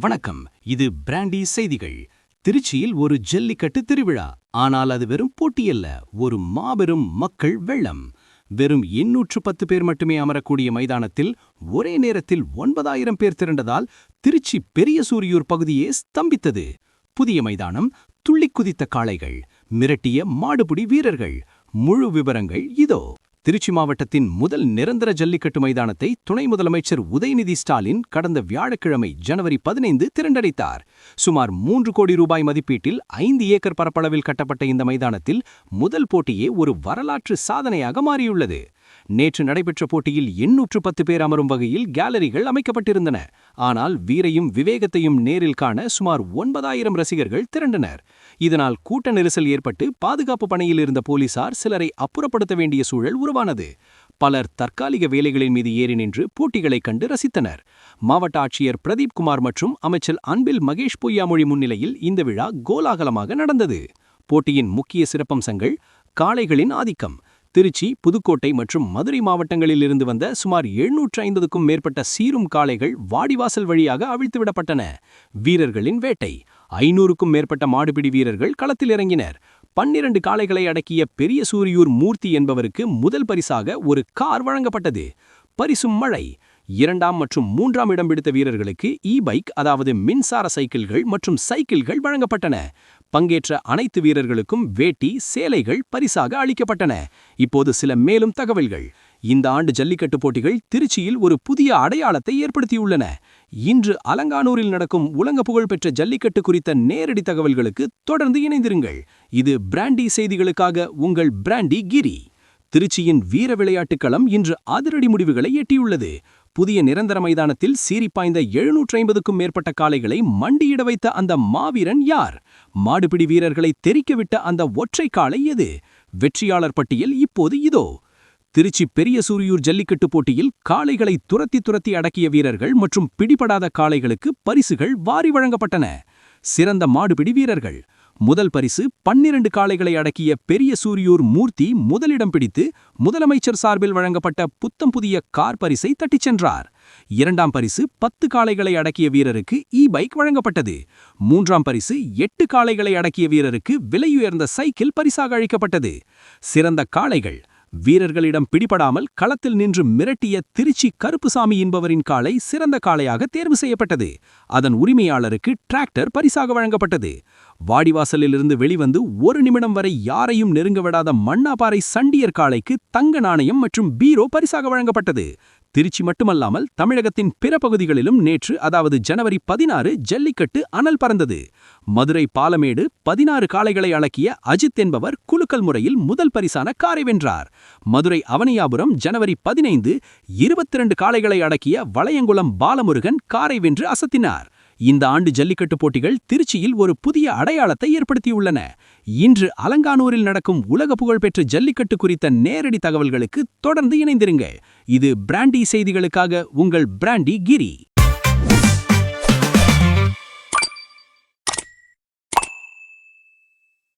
வணக்கம். இது பிராண்டி செய்திகள். திருச்சியில் ஒரு ஜல்லிக்கட்டு திருவிழா. ஆனால் அது வெறும் போட்டியல்ல ஒரு மாபெரும் மக்கள் வெள்ளம். வெறும் எண்ணூற்று பத்து பேர் மட்டுமே அமரக்கூடிய மைதானத்தில் ஒரே நேரத்தில் ஒன்பதாயிரம் பேர் திரண்டதால் திருச்சி பெரிய சூரியூர் பகுதியே ஸ்தம்பித்தது. புதிய மைதானம் துள்ளிக் குதித்த காளைகள் மிரட்டிய மாடுபிடி வீரர்கள். முழு விவரங்கள் இதோ. திருச்சி மாவட்டத்தின் முதல் நிரந்தர ஜல்லிக்கட்டு மைதானத்தை துணை முதலமைச்சர் உதயநிதி ஸ்டாலின் கடந்த வியாழக்கிழமை ஜனவரி பதினைந்து திரண்டடித்தார். சுமார் மூன்று கோடி ரூபாய் மதிப்பீட்டில் ஐந்து ஏக்கர் பரப்பளவில் கட்டப்பட்ட இந்த மைதானத்தில் முதல் போட்டியே ஒரு வரலாற்று சாதனையாக மாறியுள்ளது. நேற்று நடைபெற்ற போட்டியில் எண்ணூற்று பத்து பேர் அமரும் வகையில் கேலரிகள் அமைக்கப்பட்டிருந்தன. ஆனால் வீரையும் விவேகத்தையும் நேரில் காண சுமார் ஒன்பதாயிரம் ரசிகர்கள் திரண்டனர். இதனால் கூட்ட நெரிசல் ஏற்பட்டு பாதுகாப்பு பணியில் இருந்த போலீசார் சிலரை அப்புறப்படுத்த வேண்டிய சூழல் உருவானது. பலர் தற்காலிக வேலைகளின் மீது ஏறி நின்று போட்டிகளைக் கண்டு ரசித்தனர். மாவட்ட ஆட்சியர் பிரதீப் குமார் மற்றும் அமைச்சர் அன்பில் மகேஷ் பொய்யாமொழி முன்னிலையில் இந்த விழா கோலாகலமாக நடந்தது. போட்டியின் முக்கிய சிறப்பம்சங்கள் காளைகளின் ஆதிக்கம் திருச்சி புதுக்கோட்டை மற்றும் மதுரை மாவட்டங்களில் இருந்து வந்த சுமார் எழுநூற்று ஐம்பதுக்கும் மேற்பட்ட சீரும் காளைகள் வாடிவாசல் வழியாக அவிழ்த்துவிடப்பட்டன வீரர்களின் வேட்டை. ஐநூறுக்கும் மேற்பட்ட மாடுபிடி வீரர்கள் களத்தில் இறங்கினர். பன்னிரண்டு காளைகளை அடக்கிய பெரிய சூரியூர் மூர்த்தி என்பவருக்கு முதல் பரிசாக ஒரு கார் வழங்கப்பட்டது. பரிசும் மழை. இரண்டாம் மற்றும் மூன்றாம் இடம் பிடித்த வீரர்களுக்கு இ பைக் அதாவது மின்சார சைக்கிள்கள் மற்றும் சைக்கிள்கள் வழங்கப்பட்டன. பங்கேற்ற அனைத்து வீரர்களுக்கும் வேட்டி சேலைகள் பரிசாக அளிக்கப்பட்டன. இப்போது சில மேலும் தகவல்கள். இந்த ஆண்டு ஜல்லிக்கட்டு போட்டிகள் திருச்சியில் ஒரு புதிய அடையாளத்தை ஏற்படுத்தியுள்ளன. இன்று அலங்கானூரில் நடக்கும் உலக புகழ்பெற்ற ஜல்லிக்கட்டு குறித்த நேரடி தகவல்களுக்கு தொடர்ந்து இணைந்திருங்கள். இது பிராண்டி செய்திகளுக்காக உங்கள் பிராண்டி கிரி. திருச்சியின் வீர விளையாட்டுக் களம் இன்று அதிரடி முடிவுகளை எட்டியுள்ளது. புதிய நிரந்தர மைதானத்தில் சீரிப்பாய்ந்த எழுநூற்றி ஐம்பதுக்கும் மேற்பட்ட காளைகளை மண்டியிட வைத்த அந்த மாவீரன் யார்? மாடுபிடி வீரர்களை தெரிக்கவிட்ட அந்த ஒற்றை காளை எது? வெற்றியாளர் பட்டியல் இப்போது இதோ. திருச்சி பெரிய சூரியூர் ஜல்லிக்கட்டு போட்டியில் காளைகளை துரத்தி துரத்தி அடக்கிய வீரர்கள் மற்றும் பிடிபடாத காளைகளுக்கு பரிசுகள் வாரி வழங்கப்பட்டன. சிறந்த மாடுபிடி வீரர்கள். முதல் பரிசு பன்னிரண்டு காளைகளை அடக்கிய பெரிய சூரியூர் மூர்த்தி முதலிடம் பிடித்து முதலமைச்சர் சார்பில் வழங்கப்பட்ட புத்தம் புதிய கார் பரிசை தட்டிச் சென்றார். இரண்டாம் பரிசு பத்து காளைகளை அடக்கிய வீரருக்கு இ பைக் வழங்கப்பட்டது. மூன்றாம் பரிசு எட்டு காளைகளை அடக்கிய வீரருக்கு விலையுயர்ந்த சைக்கிள் பரிசாக அளிக்கப்பட்டது. சிறந்த காளைகள் வீரர்களிடம் பிடிபடாமல் களத்தில் நின்று மிரட்டிய திருச்சி கருப்புசாமி என்பவரின் காளை சிறந்த காளையாக தேர்வு செய்யப்பட்டது. அதன் உரிமையாளருக்கு டிராக்டர் பரிசாக வழங்கப்பட்டது. வாடிவாசலிலிருந்து வெளிவந்து ஒரு நிமிடம் வரை யாரையும் நெருங்க விடாத மண்ணாபாறை சண்டியர் காளைக்கு தங்க நாணயம் மற்றும் பீரோ பரிசாக வழங்கப்பட்டது. திருச்சி மட்டுமல்லாமல் தமிழகத்தின் பிற பகுதிகளிலும் நேற்று அதாவது ஜனவரி பதினாறு ஜல்லிக்கட்டு அனல் பறந்தது. மதுரை பாலமேடு பதினாறு காளைகளை அடக்கிய அஜித் என்பவர் குலுக்கல் முறையில் முதல் பரிசான காரை வென்றார். மதுரை அவனியாபுரம் ஜனவரி பதினைந்து இருபத்தி காளைகளை அடக்கிய வளையங்குளம் பாலமுருகன் காரை வென்று அசத்தினார். இந்த ஆண்டு ஜல்லிக்கட்டு போட்டிகள் திருச்சியில் ஒரு புதிய அடையாளத்தை ஏற்படுத்தியுள்ளன. இன்று அலங்கானூரில் நடக்கும் உலக புகழ்பெற்ற ஜல்லிக்கட்டு குறித்த நேரடி தகவல்களுக்கு தொடர்ந்து இணைந்திருங்க இது பிராண்டி செய்திகளுக்காக உங்கள் பிராண்டி கிரி.